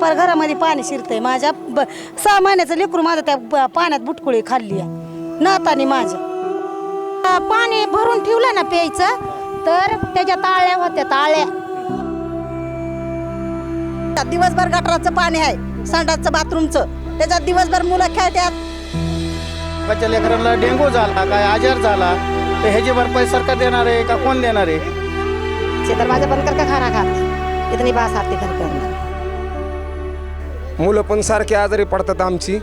पर घरामध्ये पाणी शिरतंय माझ्या ब- सहा महिन्याचं लेकरू माझं त्या ब- पाण्यात बुटकुळी खाल्ली आहे. नातानी माझ्या पाणी भरून ठेवलं ना प्यायचं तर त्याच्या ताळ्या होत्या ताळ्या. दिवसभर गटाराचं पाणी आहे संडासचं बाथरूमचं. त्याच्यात दिवसभर मुलं खेळतात बच्चा लेकरांना डेंगू झाला काय आजार झाला तर ह्याची भरपाई सरकार देणार आहे का कोण देणार आहे? तर माझ्या बंद कर का खाना खात? इतनी बास आते घर मुलं पण सारखे आजारी पडतात आमची.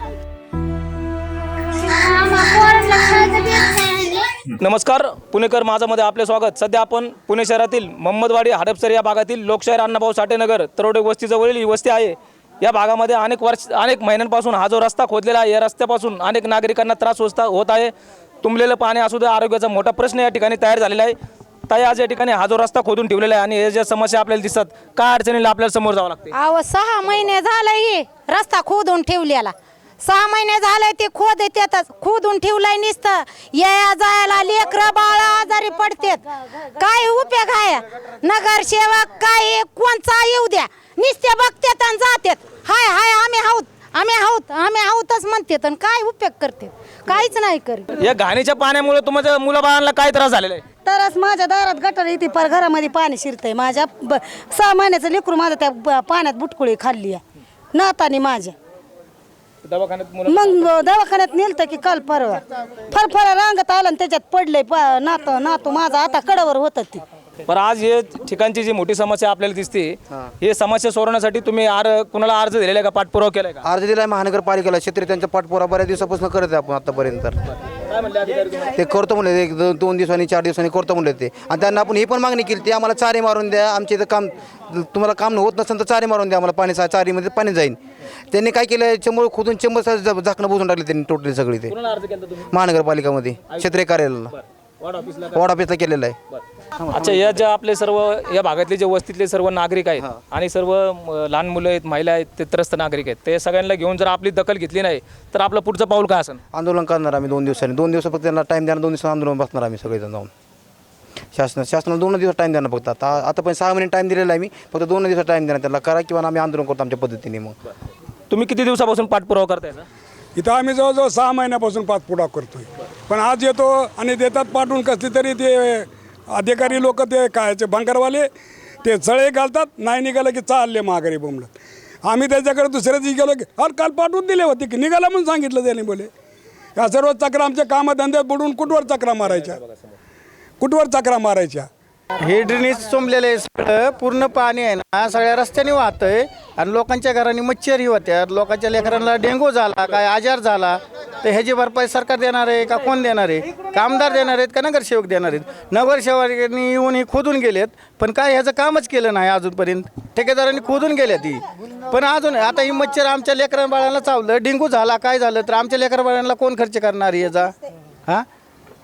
नमस्कार पुणेकर माझामध्ये आपले स्वागत. सध्या आपण पुणे शहरातील मोहम्मदवाडी हडपसर या भागातील लोकशाहीर अण्णाभाऊ साठेनगर तरोडे वस्तीजवळील ही वस्ती आहे. या भागामध्ये अनेक वर्ष अनेक महिन्यांपासून हा जो रस्ता खोदलेला आहे या रस्त्यापासून अनेक नागरिकांना त्रास होता होत आहे. तुंबलेलं पाणी असू दे आरोग्याचा मोठा प्रश्न या ठिकाणी तयार झालेला आहे. ताई आज या ठिकाणी हा जो रस्ता खोदून ठेवलेला आहे आणि हे ज्या समस्या आपल्याला दिसतात काय अडचणीला आपल्याला समोर जावं लागते? अहो सहा महिने झालं हे रस्ता खोदून ठेवलेला. सहा महिने झालंय ते खोद त्यातच. खोदून ठेवलाय नुसतं. या जायला लेकर बाळ आजारी पडतेत. काय उपयोग आहे? नगरसेवक काय कोणचा येऊ द्या. नुसते बघतात आणि जातात. हाय हाय आम्ही आहोत. आम्ही आहोत. आम्ही आहोतच म्हणतात आणि काय उपयोग करते काहीच नाही करीत. या घाणीच्या पाण्यामुळे तुमच्या मुलाबाळांना काय त्रास झालेला आहे? तरच माझ्या दारात गटर येते पर घरामध्ये पाणी शिरतंय. माझ्या ब- सहा महिन्याचं लेकरू माझं त्या ब- पाण्यात बुटकुळी खाल्ली आहे. नातानी माझ्या. दवाखान्यात मुलं मग दवाखान्यात नेलतं की काल परवा. फरफरा रांगत आलं आणि त्याच्यात पडलंय प- नात नातू माझा आता कडावर होत ती. पण आज हे ठिकाणची जी मोठी समस्या आपल्याला दिसते हे. समस्या सोडवण्यासाठी तुम्ही आर कुणाला अर्ज दिलेला आहे का? पाठपुरावा केलाय का? अर्ज दिलाय महानगरपालिकेला. शेतकरी त्यांचा पाठपुरा बऱ्याच दिवसापासून करत आहे आपण आतापर्यंत. तर काय म्हणले अधिकारी तुम्हाला? ते करतो म्हणले एक दोन दोन दिवसांनी चार दिवसांनी करतो म्हणले ते. आणि त्यांना आपण ही पण मागणी केली ती आम्हाला चारी मारून द्या आमच्या इथं काम तुम्हाला काम होत नसेल तर चारी मारून द्या आम्हाला पाणी चारीमध्ये पाणी जाईल. त्यांनी काय केलं चंबळ खोदून चंबळ झाकणं बुजून टाकले त्यांनी टोटली सगळी ते. कुणाला अर्ज केला तुम्ही? महानगरपालिकामध्ये क्षेत्रीय कार्यालयाला. वार्ड ऑफिसला वॉर्ड ऑफिसला केलेलं आहे. अच्छा या ज्या आपले सर्व या भागातले जे वस्तीतले सर्व नागरिक आहेत आणि सर्व म, लहान मुलं आहेत महिला आहेत ते त्रस्त नागरिक आहेत ते सगळ्यांना घेऊन जर आपली दखल घेतली नाही तर आपलं पुढचं पाऊल काय असेल आंदोलन करणार आम्ही दोन दिवसांनी. दोन दिवस फक्त त्यांना टाईम देणार दोन दिवसांनी आंदोलन बसणार आम्ही सगळेजण जाऊन. शासन शासनाला दोन दिवस टाईम देणार फक्त. आता आता पण सहा महिने टाईम दिलेला आहे मी. फक्त दोन दिवस टाईम देणार. त्याला करा किंवा आम्ही आंदोलन करतो आमच्या पद्धतीने मग. तुम्ही किती दिवसापासून पाठपुरावा करताय ना? इथं आम्ही जवळजवळ सहा महिन्यापासून पाठपुरावा करतोय. पण आज येतो आणि देतात पाठवून कसली तरी ते अधिकारी लोक ते कायचे बंकरवाले ते चळे घालतात. नाही निघालं की चालले माघारी बोंबलत. आम्ही त्याच्याकडे दुसऱ्या दिवशी गेलो की अरे काल पाठवून दिले होते की निघाला म्हणून सांगितलं त्याने बोले. या सर्व चक्र आमच्या कामधंद्यात बुडून कुठवर चक्रा मारायच्या? कुठवर चाकरा मारायच्या? हे ड्रेनेज चोंबलेलं आहे सगळं. पूर्ण पाणी आहे ना सगळ्या रस्त्याने वाहतंय आणि लोकांच्या घरांनी मच्छरही होत्या. लोकांच्या लेकरांना डेंगू झाला काय आजार झाला. तर ह्याची भरपाई सरकार देणार आहे का कोण देणार आहे? कामदार देणार आहेत का नगरसेवक देणार आहेत? नगरसेवकांनी येऊन ही खोदून गेलेत. पण काय ह्याचं कामच केलं नाही अजूनपर्यंत. ठेकेदारांनी खोदून गेल्या ती पण अजून आता ही मच्छर आमच्या लेकरांबाळांना चावलं. डेंगू झाला काय झालं? तर आमच्या लेकरांबाळांना कोण खर्च करणार आहे याचा? हां?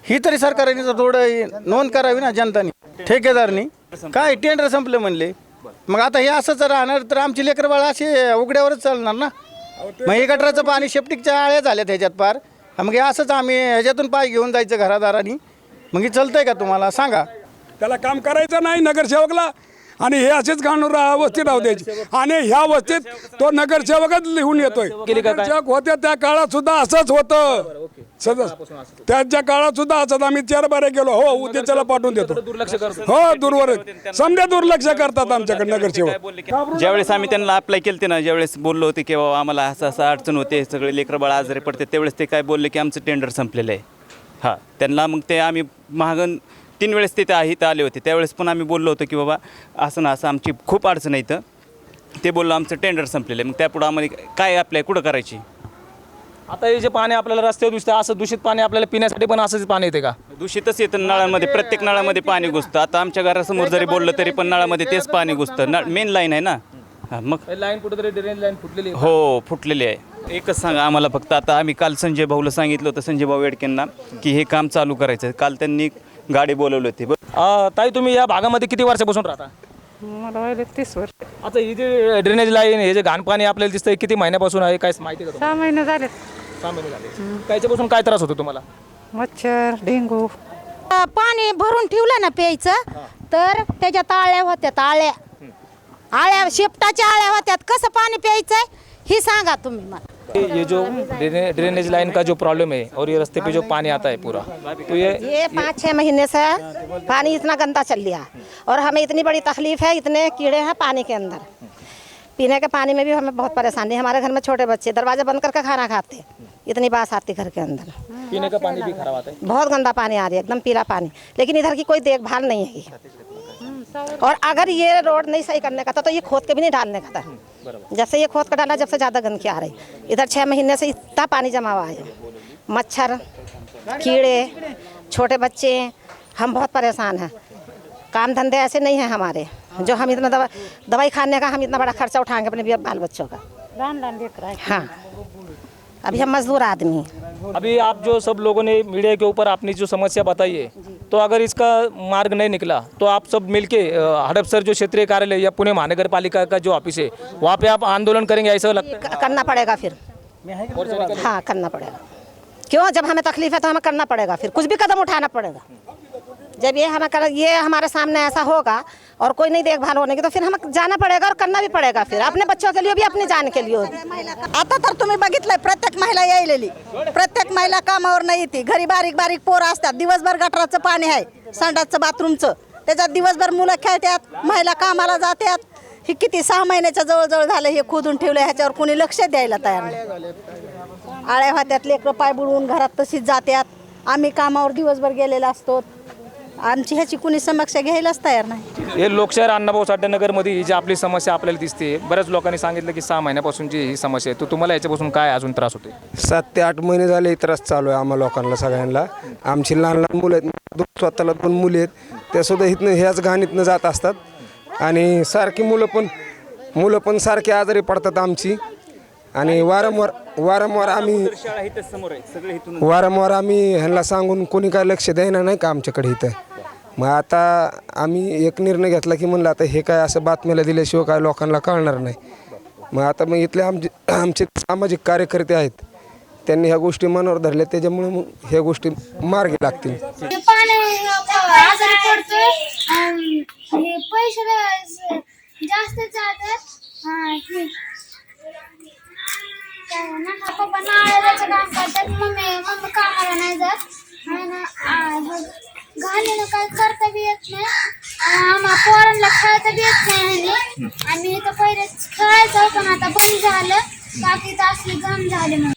ही तरी सरकारने जर थोडं नोंद करावी ना जनतानी ठेकेदारनी. काय टेंडर संपलं म्हणले. मग आता हे असंच राहणार तर आमची लेकर बाळ असे उघड्यावरच चालणार ना? मग हे गटराचं पाणी शेप्टिकच्या आळ्या झाल्यात ह्याच्यात पार. मग हे असंच आम्ही ह्याच्यातून पाय घेऊन जायचं घरादारानी. मग हे चलतंय का तुम्हाला? सांगा. त्याला काम करायचं नाही नगरसेवकला. आणि हे असेच राहा वस्तीत राहू द्यायची. आणि ह्या वस्तीत तो नगरसेवकच लिहून येतोय. नगरसेवक होते त्या काळात सुद्धा असंच होतं. सदस्य त्याच्या काळात सुद्धा असंच. आम्ही चार बारे गेलो. हो उद्याच्याला पाठवून देतो. हो दूरवर समजा दुर्लक्ष करतात आमच्याकडे नगरसेवक. ज्यावेळेस आम्ही त्यांना अप्लाय केलं ते ना ज्यावेळेस बोललो होते की बाबा आम्हाला असं असं अडचण होते सगळे लेकरं बाळ आजारी पडते त्यावेळेस ते काय बोलले की आमचं टेंडर संपलेलं आहे. हां त्यांना मग ते आम्ही महागन तीन वेळेस ते त्या इथं आले होते. त्यावेळेस पण आम्ही बोललो होतो की बाबा असं ना असं आमची खूप अडचण इथं. ते बोललो आमचं टेंडर संपलेलं आहे. मग त्यापुढं आम्हाला काय अप्लाय कुठं करायची? आता हे जे पाणी आपल्याला रस्त्यावर दिसतं असं दूषित पाणी आपल्याला पिण्यासाठी पण असंच पाणी येते का? दूषितच येतं. नळामध्ये प्रत्येक नळामध्ये पाणी घुसतं. आता आमच्या घरासमोर जरी बोललं तरी पण नळामध्ये तेच पाणी घुसतं. नळ मेन लाईन आहे ना? हां मग लाईन कुठेतरी ड्रेनेज लाईन फुटलेली आहे. हो फुटलेली आहे. एकच सांगा आम्हाला फक्त. आता आम्ही काल संजय भाऊला सांगितलं होतं संजय भाऊ येडकेंना की हे काम चालू करायचं आहे काल त्यांनी गाडी बोलवली होती. अं, ताई तुम्ही या भागामध्ये किती वर्षापासून राहता? मला व्हायला तीस वर्ष. आता ही जे ड्रेनेज लाईन हे जे घाण पाणी आपल्याला दिसतंय किती महिन्यापासून आहे काय माहिती का तुम्हाला? सहा महिने झाले. सहा महिने झाले. त्याच्यापासून काय त्रास होतो तुम्हाला? मच्छर डेंगू. अ, पाणी भरून ठेवलं ना प्यायचं तर त्याच्यात आळ्या होत्यात आळ्या. आळ्या शिपटाच्या आळ्या होत्यात. कसं पाणी प्यायचंय ही सांगा तुम्ही मला. ये जो ड्रेनेज लाइन का जो प्रॉब्लम है और ये रास्ते पे जो पानी आता है पूरा तो ये ये पाँच छः महीने से पानी इतना गंदा चल लिया और हमें इतनी बड़ी तकलीफ़ है इतने कीड़े हैं पानी के अंदर। पीने के पानी में भी हमें बहुत परेशानी है हमारे घर में छोटे बच्चे दरवाज़ा बंद करके खाना खाते इतनी बास आती घर के अंदर। पीने का पानी भी खराब आता है? बहुत गंदा पानी आ रही है एकदम पीला पानी लेकिन इधर की कोई देखभाल नहीं है। और अगर ये रोड नहीं सही करने का था तो ये खोद के भी नहीं डालने का था। जब से ये खोद कर डाला जब से ज़्यादा गंदगी आ रही। इधर छः महीने से इतना पानी जमा हुआ है। मच्छर कीड़े छोटे बच्चे हम बहुत परेशान हैं। काम धंधे ऐसे नहीं हैं हमारे जो हम इतना दवा दवाई खाने का हम इतना बड़ा खर्चा उठाएँगे अपने बाल बच्चों का। हाँ। अभी हम मजदूर आदमी हैं। अभी आप जो सब लोगों ने मीडिया के ऊपर अपनी जो समस्या बताई है तो अगर इसका मार्ग नहीं निकला तो आप सब मिलके अ, हड़पसर जो क्षेत्रीय कार्यालय या पुणे महानगर पालिका का जो ऑफिस है वहाँ पे आप आंदोलन करेंगे ऐसा लगता है करना पड़ेगा फिर। हाँ करना पड़ेगा। क्यों? जब हमें तकलीफ है तो हमें करना पड़ेगा फिर। कुछ भी कदम उठाना पड़ेगा। जब ये हमें कर, ये हमारे सामने ऐसा होगा और कोई नहीं देखभाल होने की तो फिर हमें जाना पड़ेगा और करना भी पड़ेगा फिर अपने बच्चों के लिए भी अपनी जान के लिए आता तर तुम्ही बघितलंय प्रत्येक महिला यायलेली. प्रत्येक महिला कामावर नाही येते. घरी बारीक बारीक पोरं असतात. दिवसभर गटराचं पाणी आहे संडासचं बाथरूमचं. त्याच्यात दिवसभर मुलं खेळतात महिला कामाला जातात. ही किती सहा महिन्याच्या जवळजवळ झालं हे खोदून ठेवलं ह्याच्यावर कोणी लक्ष द्यायला तयार नाही. आळ्या होत्यात लेकरं पाय बुडवून घरात तशीच जात्यात. आम्ही कामावर दिवसभर गेलेलो असतो. आमची ह्याची कुणी समक्ष घ्यायलाच तयार नाही. हे लोकशाहीर अण्णाभाऊ साठे नगरमध्ये ही जी आपली समस्या आपल्याला दिसते बऱ्याच लोकांनी सांगितलं की सहा महिन्यापासून जी ही समस्या आहे तो तुम्हाला याच्यापासून काय अजून त्रास होते सात ते आठ महिने झाले त्रास चालू आहे आम्हा लोकांना सगळ्यांना. आमची लहान लहान मुलं आहेत दोन स्वतःला दोन मुली आहेत त्या सुद्धा इथनं ह्याच घाणीतनं जात असतात. आणि सारखी मुलं पण मुलं पण सारखी आजारी पडतात आमची. आणि वारंवार वारंवार आम्ही शाळा इथं समोर आहे. सगळे इथून वारंवार आम्ही ह्यांना सांगून कोणी काय लक्ष द्यायना नाही का आमच्याकडे इथं. मग आता आम्ही एक निर्णय घेतला की म्हणलं आता हे काय असं बातमीला दिल्याशिवाय काय लोकांना कळणार नाही. मग आता मग इथले आमचे आमचे सामाजिक कार्यकर्ते आहेत. त्यांनी ह्या गोष्टी मनावर धरल्या. त्याच्यामुळे मग ह्या गोष्टी मार्गी लागतील. पाण्यामुळे आजारी पडतोय. आणि हे पैसे जास्त जातात. हा, हे. काय पप्पा नाळाचं काम करतात मम्मी मम्मी कामाला नाही जात आणि आ, घालीनं काय करता बी येत नाही आणि आम्हा पोरांना खेळता बी येत नाही आणि आम्ही इथं पहिले खेळायचो पण आता बंद झालं. बाकी तर असली घाम झाली म्हणून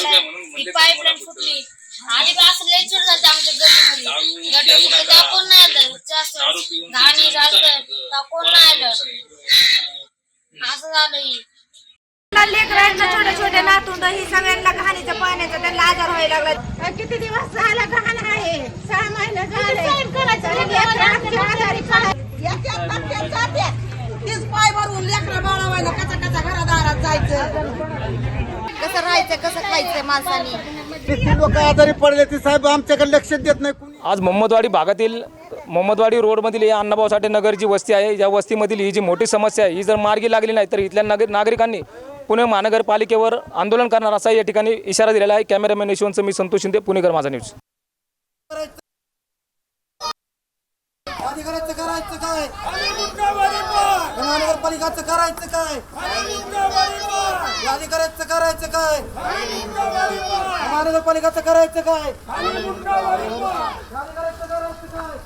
ही पाईपलाईन फुटली. आधी बी असं चूट झालं आमच्या गल्लीमध्ये गटर फुटले तेव्हा कोण नाही आलं जास्त घाणी जास्त तेव्हा कोण नाही आलं? असं झालं ही. लेकरांना छोटे छोटे नातून ही सगळ्यांना घाणीच्या पाण्याचा त्यांना आजार व्हायला लागला. किती दिवस झाला घाण आहे? सहा महिने झाले. तीच पाय भरून लेकरं बाळावायला कचा कचा घरादारात जायचं. कसं राहायचं कसं खायचं माणसानी? किती लोक आजारी पडले ते साहेब आमच्याकडे लक्ष देत नाही. कुणी आज मोहम्मदवाडी भागातील मोहम्मदवाडी रोडमधील या अण्णाभाऊ साठे नगर जी वस्ती आहे. या वस्तीमधील ही जी मोठी समस्या आहे ही जर मार्गी लागली नाही तर इथल्या नागरिक नागरिकांनी पुणे महानगरपालिकेवर आंदोलन करणार असा या ठिकाणी इशारा दिलेला आहे. कॅमेरामॅन यशवंत मी संतोष शिंदे पुणेकर माझा न्यूज. करायचं काय? महानगरपालिकाचं करायचं काय? या अधिकाऱ्याचं करायचं काय? महानगरपालिकाचं करायचं काय? या अधिकाऱ्याचं करायचं काय?